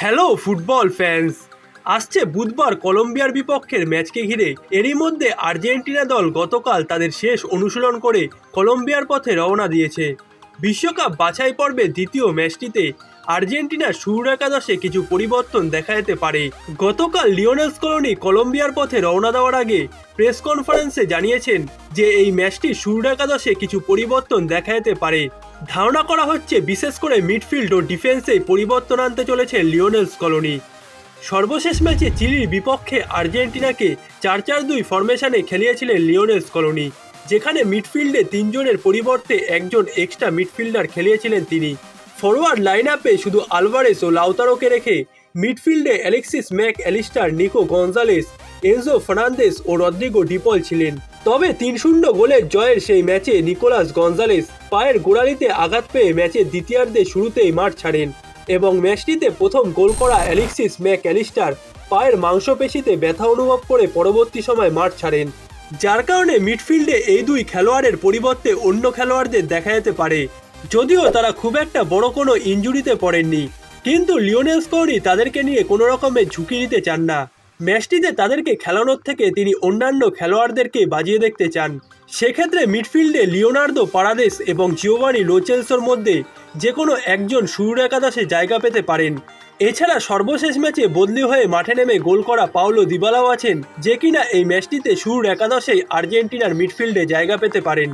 Hello football fans আসছে বুধবার কলম্বিয়ার বিপক্ষের ম্যাচকে ঘিরে। এরই মধ্যে আর্জেন্টিনা দল গতকাল তাদের শেষ অনুশীলন করে কলম্বিয়ার পথে রওনা দিয়েছে। বিশ্বকাপ বাছাই পর্বে দ্বিতীয় ম্যাচটিতে আর্জেন্টিনার শুরুর একাদশে কিছু পরিবর্তন দেখা যেতে পারে। গতকাল লিওনেল কলোনি কলম্বিয়ার পথে রওনা দেওয়ার আগে প্রেস কনফারেন্সে জানিয়েছেন যে এই ম্যাচটি শুরুর একাদশে কিছু পরিবর্তন দেখা যেতে পারে। ধারণা করা হচ্ছে বিশেষ করে মিডফিল্ড ও ডিফেন্সে পরিবর্তন আনতে চলেছে লিওনেলস কলোনি। সর্বশেষ ম্যাচে চিলির বিপক্ষে আর্জেন্টিনাকে চার চার দুই ফরমেশনে খেলিয়েছিলেন লিওনেল স্কলোনি যেখানে মিডফিল্ডে তিনজনের পরিবর্তে একজন এক্সট্রা মিডফিল্ডার খেলিয়েছিলেন তিনি। ফরওয়ার্ড লাইন আপে শুধু আলভারেস ও লাউতারোকে রেখে মিডফিল্ডে Alexis Mac, Allister, Nico Gonzalez Enzo Fernandez ও রদ্রিগো ডিপল ছিলেন। তবে তিন শূন্য গোলের জয়ের সেই ম্যাচে নিকোলাস গঞ্জালেস পায়ের গোড়ালিতে আঘাত পেয়ে ম্যাচের দ্বিতীয়ার্ধে শুরুতেই মাঠ ছাড়েন এবং ম্যাচটিতে প্রথম গোল করা অ্যালেক্সিস ম্যাক, অ্যালিস্টার পায়ের মাংসপেশিতে ব্যথা অনুভব করে পরবর্তী সময় মাঠ ছাড়েন। যার কারণে মিডফিল্ডে এই দুই খেলোয়াড়ের পরিবর্তে অন্য খেলোয়াড়দের দেখা যেতে পারে। যদিও তারা খুব একটা বড় কোনো ইঞ্জুরিতে পড়েননি। কিন্তু লিওনেল স্কোরি তাদেরকে নিয়ে কোনো রকমের ঝুঁকি নিতে চান না। ম্যাচটিতে তাদেরকে খেলানোর থেকে তিনি অন্যান্য খেলোয়াড়দেরকে বাজিয়ে দেখতে চান। সেক্ষেত্রে মিডফিল্ডে লিওনার্দো পারাদেস এবং জিওভানি লোচেলসোর মধ্যে যে কোনো একজন শুরুর একাদশে জায়গা পেতে পারেন। এছাড়া সর্বশেষ ম্যাচে বদলি হয়ে মাঠে নেমে গোল করা পাওলো দিবালাও আছেন, যে কিনা এই ম্যাচটিতে শুরুর একাদশেই আর্জেন্টিনার মিডফিল্ডে জায়গা পেতে পারেন।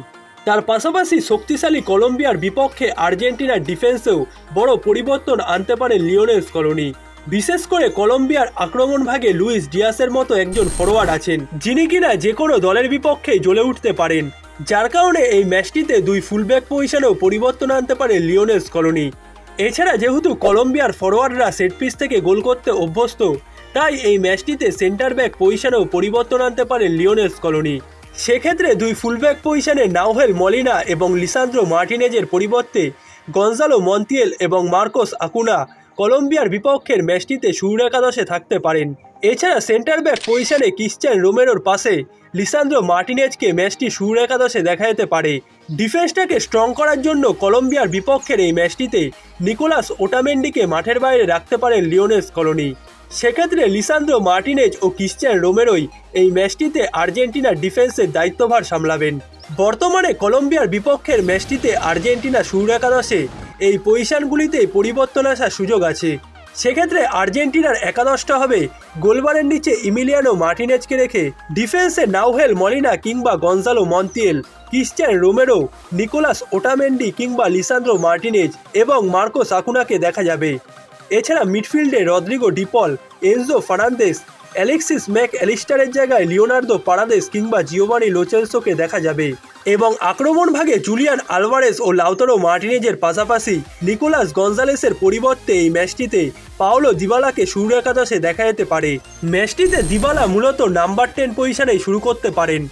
তার পাশাপাশি শক্তিশালী কলম্বিয়ার বিপক্ষে আর্জেন্টিনার ডিফেন্সেও বড় পরিবর্তন আনতে পারে লিওনেল স্কলোনি। বিশেষ করে কলম্বিয়ার আক্রমণ ভাগে লুইস ডিয়াসের মতো একজন ফরোয়ার্ড আছেন, যিনি কিনা যে কোনো দলের বিপক্ষে জ্বলে উঠতে পারেন। যার কারণে এই ম্যাচটিতে দুই ফুলব্যাক পজিশনেও পরিবর্তন আনতে পারে লিওনেল স্কলোনি। এছাড়া যেহেতু কলম্বিয়ার ফরোয়ার্ডরা সেট পিস থেকে গোল করতে অভ্যস্ত, তাই এই ম্যাচটিতে সেন্টার ব্যাক পজিশনেও পরিবর্তন আনতে পারে লিওনেল স্কলোনি সেক্ষেত্রে দুই ফুলব্যাক পজিশনে নাওহেল মলিনা এবং লিসান্দ্রো মার্টিনেজের পরিবর্তে গঞ্জালো মন্তিয়েল এবং মার্কোস আকুনা কলম্বিয়ার বিপক্ষের ম্যাচটিতে শুরু একাদশে থাকতে পারেন। এছাড়া সেন্টার ব্যাক পজিশনে ক্রিশ্চিয়ান রোমেরোর পাশে লিসান্দ্রো মার্টিনেজকে ম্যাচটি শুরু একাদশে দেখা যেতে পারে। ডিফেন্সটাকে স্ট্রং করার জন্য কলম্বিয়ার বিপক্ষের এই ম্যাচটিতে নিকোলাস ওটামেন্ডিকে মাঠের বাইরে রাখতে পারেন লিওনেস কলোনি। সেক্ষেত্রে লিসান্দ্রো মার্টিনেজ ও ক্রিশ্চিয়ান রোমেরোই এই ম্যাচটিতে আর্জেন্টিনার ডিফেন্সের দায়িত্বভার সামলাবেন। বর্তমানে কলম্বিয়ার বিপক্ষের ম্যাচটিতে আর্জেন্টিনা সুর একাদশে এই পজিশনগুলিতেই পরিবর্তন আসার সুযোগ আছে। সেক্ষেত্রে আর্জেন্টিনার একাদশটা হবে। গোলবারের নিচে ইমিলিয়ানো মার্টিনেজকে রেখে ডিফেন্সে নাওহেল মলিনা কিংবা Gonzalo Montiel, Cristian Romero, Nicolas Otamendi কিংবা লিসান্দ্রো মার্টিনেজ এবং মার্কো সাকুনাকে দেখা যাবে। এছাড়া মিডফিল্ডে Rodrigo De Paul, Enzo Fernandez, Alexis Mac অ্যালিস্টারের জায়গায় লিওনার্দো পারাদেস কিংবা জিওবানি লোচেলসোকে দেখা যাবে। এবং আক্রমণ ভাগে জুলিয়ান আলভারেস ও লাউতারো মার্টিনেজের পাশাপাশি নিকোলাস গঞ্জালেসের পরিবর্তে এই ম্যাচটিতে পাওলো দিবালাকে শুরু একাদশে দেখা যেতে পারে। ম্যাচটিতে দিবালা মূলত নাম্বার টেন পজিশনেই শুরু করতে পারেন।